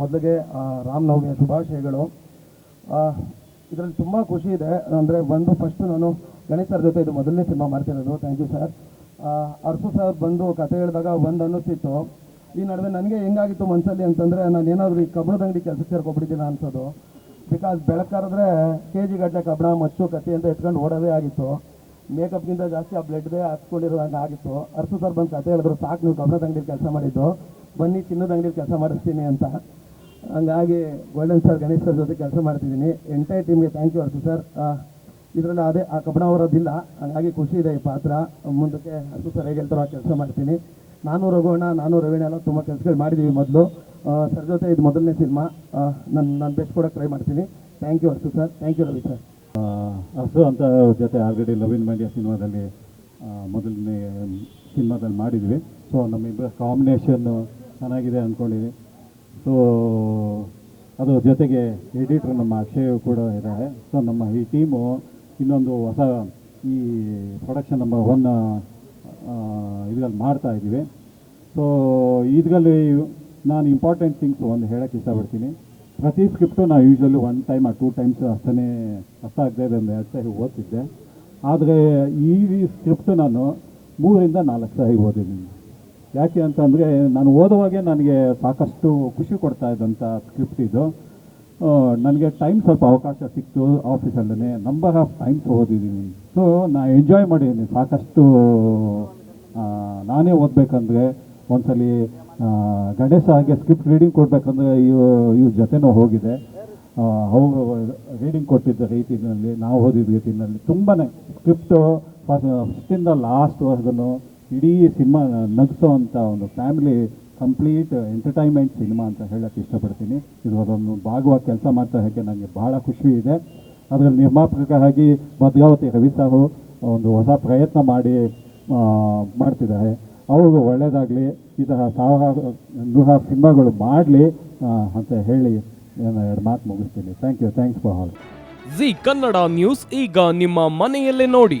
ಮೊದಲಿಗೆ ರಾಮನವಮಿಯ ಶುಭಾಶಯಗಳು. ಇದರಲ್ಲಿ ತುಂಬ ಖುಷಿ ಇದೆ. ಅಂದರೆ ಬಂದು ಫಸ್ಟ್ ನಾನು ಗಣೇಶ್ ಸರ್ ಜೊತೆ ಇದು ಮೊದಲನೇ ಸಿನಿಮಾ ಮಾಡ್ತಿರೋದು. Thank you sir Arsu sir ಬಂದು ಕತೆ ಹೇಳಿದಾಗ ಒಂದು ಅನ್ನಿಸ್ತಿತ್ತು. ಈ ನಡುವೆ ನನಗೆ ಹೆಂಗಾಗಿತ್ತು ಮನಸ್ಸಲ್ಲಿ ಅಂತಂದರೆ ನಾನು ಏನಾದರೂ ಈ ಕಬ್ಬಣದ ಅಂಗಡಿ ಕೆಲಸಕ್ಕೆ ಸೇರ್ಕೊಬಿಟ್ಟಿದ್ದೀನಿ ಅನ್ಸೋದು. ಬಿಕಾಸ್ ಬೆಳಕಾದ್ರೆ ಕೆ ಜಿ ಗಟ್ಟಲೆ ಕಬ್ಬಣ, ಮಚ್ಚು, ಕತ್ತಿ ಅಂತ ಎತ್ಕೊಂಡು ಓಡೋದೇ ಆಗಿತ್ತು. ಮೇಕಪ್ಗಿಂತ ಜಾಸ್ತಿ ಆ ಬ್ಲಡ್ದೇ ಹಾಕ್ಸ್ಕೊಂಡಿರೋ ಹಂಗೆ ಆಗಿತ್ತು. ಅರ್ಸು ಸರ್ ಬಂದು ಕತೆ ಹೇಳಿದ್ರು, ಸಾಕು, ನೀವು ಕಬ್ಬಣದ ಕೆಲಸ ಮಾಡಿದ್ದು. ಬನ್ನಿ, ಚಿನ್ನದ ಅಂಗಡಿ ಕೆಲಸ ಮಾಡಿಸ್ತೀನಿ ಅಂತ. ಹಂಗಾಗಿ ಗೋಲ್ಡನ್ ಸರ್ ಗಣೇಶ್ ಸರ್ ಜೊತೆ ಕೆಲಸ ಮಾಡ್ತಿದ್ದೀನಿ. ಎಂಟೈರ್ ಟೀಮ್ಗೆ ಥ್ಯಾಂಕ್ ಯು ಅರ್ಸು ಸರ್ ಇದರಲ್ಲಿ ಅದೇ, ಆ ಕಬ್ಬಣ ಅವರದ್ದಿಲ್ಲ. ಹಂಗಾಗಿ ಖುಷಿ ಇದೆ ಈ ಪಾತ್ರ. ಮುಂದಕ್ಕೆ ಅರ್ಸು ಸರ್ ಹೇಗೆ ಹೇಳ್ತಾರೋ ಕೆಲಸ ಮಾಡ್ತೀನಿ. ನಾನು ರಘುವಣ್ಣ ನಾನು ರವೀಣ ಎಲ್ಲ ತುಂಬ ಕೆಲಸಗಳು ಮಾಡಿದ್ದೀವಿ ಮೊದಲು. ಸರ್ ಜೊತೆ ಇದು ಮೊದಲನೇ ಸಿನಿಮಾ ನಾನು ನಾನು ಬೆಸ್ಟ್ ಕೂಡ ಟ್ರೈ ಮಾಡ್ತೀನಿ. Thank you Arsu sir thank you Ravi sir Arsu ಅಂತ ಜೊತೆ ಆಲ್ರೆಡಿ ಲವ್ ಇನ್ ಮಂಡ್ಯ ಸಿನಿಮಾದಲ್ಲಿ ಮೊದಲನೇ ಸಿನಿಮಾದಲ್ಲಿ ಮಾಡಿದ್ವಿ. ಸೊ ನಮ್ಮಿಬ್ಬರ ಕಾಂಬಿನೇಷನ್ನು ಚೆನ್ನಾಗಿದೆ ಅಂದ್ಕೊಂಡಿದ್ವಿ ಸೊ ಅದು ಜೊತೆಗೆ ಎಡಿಟ್ರ್ ನಮ್ಮ ಅಕ್ಷಯ್ ಕೂಡ ಇದ್ದಾರೆ. ಸೊ ನಮ್ಮ ಈ ಟೀಮು ಇನ್ನೊಂದು ಹೊಸ ಈ ಪ್ರೊಡಕ್ಷನ್ ನಂಬರ್ ಒನ್ ಇದ್ರಲ್ಲಿ ಮಾಡ್ತಾ ಇದ್ದೀವಿ. ಸೊ ಇದರಲ್ಲಿ ನಾನು ಇಂಪಾರ್ಟೆಂಟ್ ಥಿಂಗ್ಸ್ ಒಂದು ಹೇಳೋಕ್ಕೆ ಇಷ್ಟಪಡ್ತೀನಿ. ಪ್ರತಿ ಸ್ಕ್ರಿಪ್ಟು ನಾವು ಯೂಶ್ವಲಿ ಒನ್ ಟೈಮ್ ಆ ಟೂ ಟೈಮ್ಸ್ ಅಷ್ಟೇ ಅರ್ಥ ಆಗದೆ ಒಂದು ಎರಡು ಸಾರಿ ಓದ್ತಿದ್ದೆ. ಆದರೆ ಈ ಸ್ಕ್ರಿಪ್ಟು ನಾನು ಮೂರಿಂದ ನಾಲ್ಕು ಸಾರಿ ಓದಿದ್ದೀನಿ. ಯಾಕೆ ಅಂತಂದರೆ ನಾನು ಓದುವಾಗೆ ನನಗೆ ಸಾಕಷ್ಟು ಖುಷಿ ಕೊಡ್ತಾ ಇದ್ದಂಥ ಸ್ಕ್ರಿಪ್ಟ್ ಇದು. ನನಗೆ ಟೈಮ್ ಸ್ವಲ್ಪ ಅವಕಾಶ ಸಿಕ್ತು ಆಫೀಸಲ್ಲೇ ನಂಬರ್ ಆಫ್ ಟೈಮ್ಸ್ ಓದಿದ್ದೀನಿ. ಸೊ ನಾನು ಎಂಜಾಯ್ ಮಾಡಿದ್ದೀನಿ ಸಾಕಷ್ಟು ನಾನೇ ಓದಬೇಕಂದ್ರೆ ಒಂದ್ಸಲಿ ಗಣೇಶ ಹಾಗೆ ಸ್ಕ್ರಿಪ್ಟ್ ರೀಡಿಂಗ್ ಕೊಡಬೇಕಂದ್ರೆ ಇವ್, ಇವ್ರ ಜೊತೆನೂ ಹೋಗಿದೆ. ಅವರು ರೀಡಿಂಗ್ ಕೊಟ್ಟಿದ್ದ ರೀತಿಯಲ್ಲಿ ನಾವು ಓದಿದ ರೀತಿಯಲ್ಲಿ ತುಂಬಾ ಸ್ಕ್ರಿಪ್ಟು ಫಸ್ಟಿಂದ ಲಾಸ್ಟ್ವರೆಗೂ ಇಡೀ ಸಿನಿಮಾ ನಗಿಸೋವಂಥ ಒಂದು ಫ್ಯಾಮಿಲಿ ಕಂಪ್ಲೀಟ್ ಎಂಟರ್ಟೈನ್ಮೆಂಟ್ ಸಿನಿಮಾ ಅಂತ ಹೇಳಕ್ಕೆ ಇಷ್ಟಪಡ್ತೀನಿ. ಇದು ಅದೊಂದು ಭಾಗವಾಗಿ ಕೆಲಸ ಮಾಡ್ತಾ ಹೇಗೆ ನನಗೆ ಬಹಳ ಖುಷಿ ಇದೆ. ಅದರಲ್ಲಿ ನಿರ್ಮಾಪಕರಾಗಿ ಭದ್ರಾವತಿ ರವಿ ಸಾಹು ಒಂದು ಹೊಸ ಪ್ರಯತ್ನ ಮಾಡಿ ಮಾಡ್ತಿದ್ದಾರೆ. ಅವರು ಒಳ್ಳೆಯದಾಗಲಿ ಈ ಥರ ಸಾವಿರಾರು, ನೂರಾರು ಸಿನಿಮಾಗಳು ಮಾಡಲಿ ಅಂತ ಹೇಳಿ ನಾನು ಎರಡು ಮಾತು ಮುಗಿಸ್ತೀನಿ. Thank you thanks for all Zee Kannada news ಈಗ ನಿಮ್ಮ ಮನೆಯಲ್ಲೇ ನೋಡಿ.